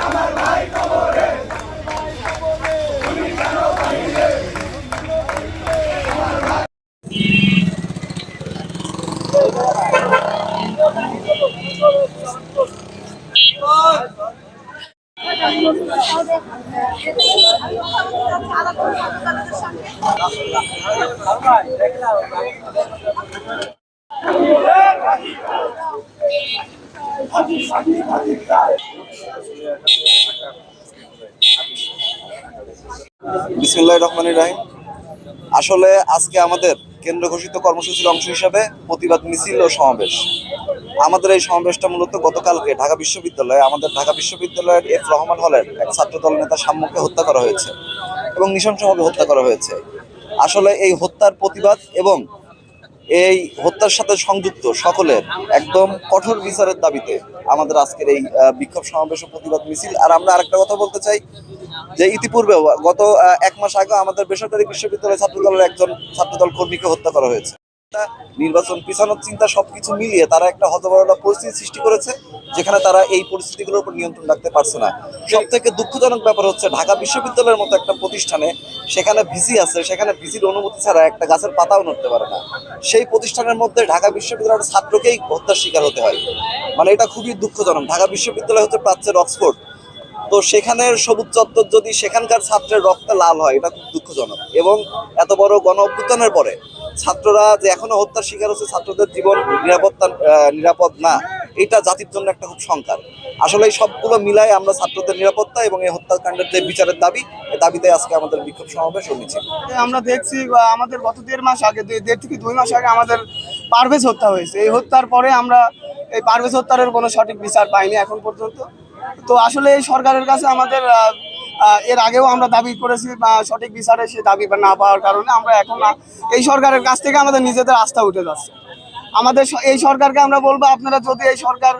আমার ভাই কবরে সঙ্গে বিসমুল্লাহ রহমানির রাহিম। আসলে আজকে আমাদের কেন্দ্র ঘোষিত কর্মসূচির অংশ হিসাবে প্রতিবাদ মিছিল ও সমাবেশ। আমাদের এই সমাবেশটা মূলত গতকালকে ঢাকা বিশ্ববিদ্যালয়ে আমাদের ঢাকা বিশ্ববিদ্যালয়ের এফ রহমান হলের এক ছাত্রদল নেতা সাম্যকে হত্যা করা হয়েছে এবং নৃশংসভাবে হত্যা করা হয়েছে। আসলে এই হত্যার প্রতিবাদ এবং এই হত্যার সাথে সংযুক্ত সকলের একদম কঠোর বিচারের দাবিতে আমাদের আজকের এই বিক্ষোভ সমাবেশ প্রতিবাদ মিছিল। আর আমরা আরেকটা কথা বলতে চাই, যে ইতিপূর্বে গত এক মাস আগে আমাদের বেসরকারি বিশ্ববিদ্যালয় ছাত্রদলের একজন ছাত্রদল কর্মীকে হত্যা করা হয়েছে। নির্বাচন পিছানোর চিন্তা সবকিছু মিলিয়ে তারা একটা হতবরলা পরিস্থিতি সৃষ্টি করেছে যেখানে তারা এই পরিস্থিতিগুলোর উপর নিয়ন্ত্রণ রাখতে পারছে না। সব থেকে দুঃখজনক ব্যাপার হচ্ছে ঢাকা বিশ্ববিদ্যালয়ের মতো একটা প্রতিষ্ঠানে সেখানে ভিসি আছে সেখানে ভিসির অনুমতি ছাড়া একটা গাছের পাতাও নড়তে পারে না। সেই প্রতিষ্ঠানের মধ্যে ঢাকা বিশ্ববিদ্যালয়ের ছাত্রকেই হত্যার শিকার হতে হয়। মানে এটা খুবই দুঃখজনক। ঢাকা বিশ্ববিদ্যালয় হচ্ছে প্রাচ্যের অক্সফোর্ড। তো সেখানের সবুজ চত্বর যদি সেখানকার ছাত্রের রক্তে লাল হয় এটা খুব দুঃখজনক। এবং এত বড় গণ অভ্যুত্থানের পরে ছাত্ররা যে এখনও হত্যার শিকার হচ্ছে, ছাত্রদের জীবন নিরাপত্তা নিরাপদ না। এটা জাতির জন্য একটা খুব সংকার আসলে এই সবগুলো মিলাই আমরা ছাত্রদের নিরাপত্তা এবং এই হত্যাকাণ্ডের যে বিচারের দাবি এই দাবিতে আজকে আমাদের বিক্ষোভ সমাবেশ মিছিল। আমরা দেখছি আমাদের গত দেড় মাস আগে দেড় থেকে দুই মাস আগে আমাদের পারভেজ হত্যা হয়েছে। এই হত্যার পরে আমরা এই পারভেজ হত্যার কোনো সঠিক বিচার পাইনি এখন পর্যন্ত। তো আসলে এই সরকারের কাছে আমাদের এর আগেও আমরা দাবি করেছি সঠিক বিচারে সে দাবি না পাওয়ার কারণে আমরা এখন এই সরকারের কাছ থেকে আমাদের নিজেদের আস্থা উঠে যাচ্ছে। আমাদের এই সরকারকে আমরা বলব, আপনারা যদি এই সরকার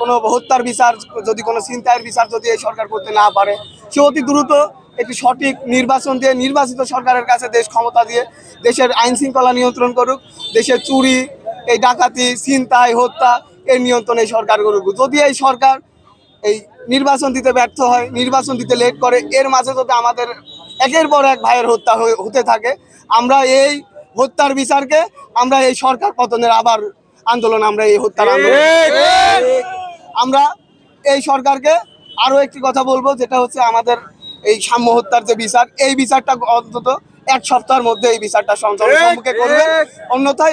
কোনো হত্যার বিচার, যদি কোনো চিন্তায়ের বিচার যদি এই সরকার করতে না পারে, সে অতি দ্রুত একটি সঠিক নির্বাচন দিয়ে নির্বাচিত সরকারের কাছে দেশ ক্ষমতা দিয়ে দেশের আইন শৃঙ্খলা নিয়ন্ত্রণ করুক, দেশের চুরি, এই ডাকাতি, ছিনতাই, হত্যা এর নিয়ন্ত্রণ এই সরকার করুক যদি এই সরকার এই নির্বাচন দিতে ব্যর্থ হয় নির্বাচন দিতে লেট করে। এর মাঝে যদি আমাদের একের পর এক ভাইয়ের হত্যা হতে থাকে আমরা এই হত্যার বিচারকে আমরা এই সরকার পতনের আবার আন্দোলন আমরা এই হত্যার আন্দোলন আমরা এই সরকারকে আরও একটি কথা বলব যেটা হচ্ছে আমাদের এই সাম্য হত্যার যে বিচার এই বিচারটা অন্তত এক সপ্তাহের মধ্যে এই বিচারটা সঞ্চালন সম্মুখে করবে। অন্যথায়